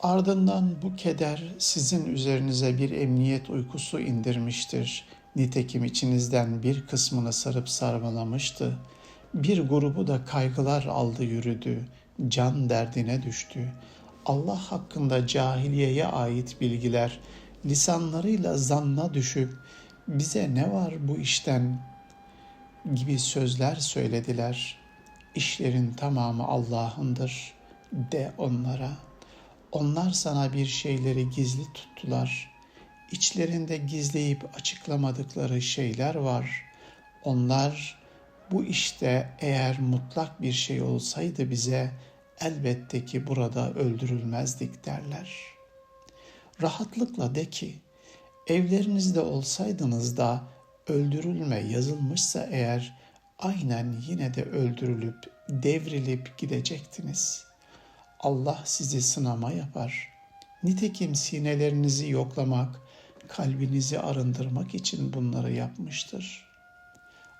Ardından bu keder sizin üzerinize bir emniyet uykusu indirmiştir. Nitekim içinizden bir kısmını sarıp sarmalamıştı. Bir grubu da kaygılar aldı yürüdü. Can derdine düştü. Allah hakkında cahiliyeye ait bilgiler lisanlarıyla zanna düşüp bize ne var bu işten gibi sözler söylediler. İşlerin tamamı Allah'ındır de onlara. Onlar sana bir şeyleri gizli tuttular. İçlerinde gizleyip açıklamadıkları şeyler var. Onlar bu işte eğer mutlak bir şey olsaydı bize elbette ki burada öldürülmezdik derler. Rahatlıkla de ki evlerinizde olsaydınız da öldürülme yazılmışsa eğer aynen yine de öldürülüp devrilip gidecektiniz. Allah sizi sınama yapar. Nitekim sinelerinizi yoklamak, kalbinizi arındırmak için bunları yapmıştır.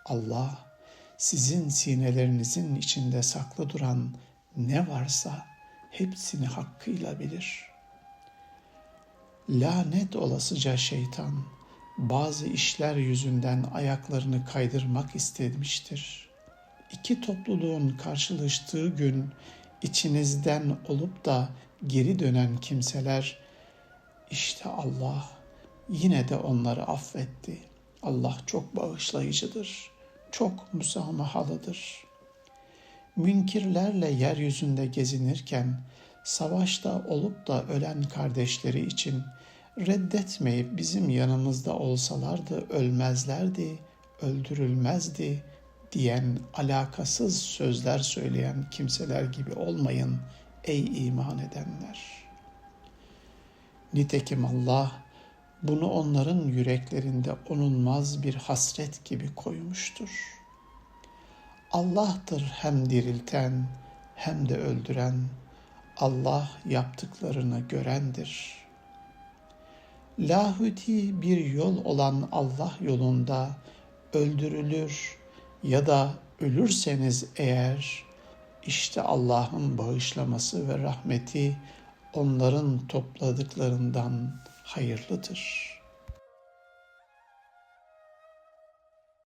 Allah sizin sinelerinizin içinde saklı duran ne varsa hepsini hakkıyla bilir. Lanet olasıca şeytan bazı işler yüzünden ayaklarını kaydırmak istemiştir. İki topluluğun karşılaştığı gün içinizden olup da geri dönen kimseler işte Allah yine de onları affetti. Allah çok bağışlayıcıdır, çok müsamahalıdır. Münkirlerle yeryüzünde gezinirken savaşta olup da ölen kardeşleri için reddetmeyip bizim yanımızda olsalardı ölmezlerdi, öldürülmezdi diyen alakasız sözler söyleyen kimseler gibi olmayın ey iman edenler. Nitekim Allah bunu onların yüreklerinde onulmaz bir hasret gibi koymuştur. Allah'tır hem dirilten hem de öldüren. Allah yaptıklarını görendir. Lahuti bir yol olan Allah yolunda öldürülür ya da ölürseniz eğer işte Allah'ın bağışlaması ve rahmeti onların topladıklarından hayırlıdır.''